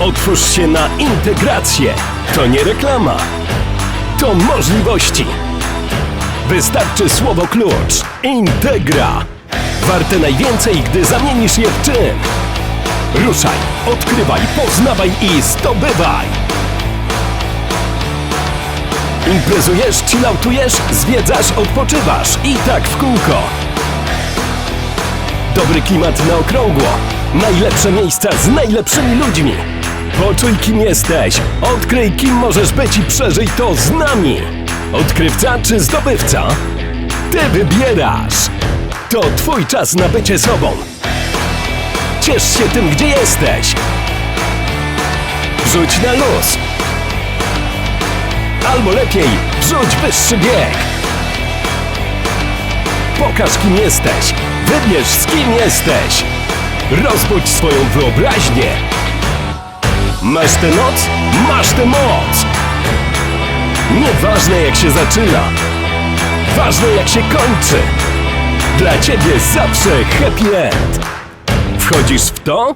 Otwórz się na integrację. To nie reklama. To możliwości. Wystarczy słowo klucz. Integra. Warte najwięcej, gdy zamienisz je w czyn. Ruszaj, odkrywaj, poznawaj i zdobywaj. Imprezujesz, chilloutujesz, zwiedzasz, odpoczywasz i tak w kółko. Dobry klimat na okrągło. Najlepsze miejsca z najlepszymi ludźmi. Poczuj kim jesteś. Odkryj kim możesz być i przeżyj to z nami. Odkrywca czy zdobywca? Ty wybierasz. To twój czas na bycie sobą. Ciesz się tym, gdzie jesteś. Wrzuć na luz. Albo lepiej, wrzuć wyższy bieg. Pokaż kim jesteś. Wybierz z kim jesteś. Rozbudź swoją wyobraźnię. Masz tę noc? Masz tę moc. Nieważne jak się zaczyna. Ważne jak się kończy. Dla ciebie zawsze happy end. Wchodzisz w to?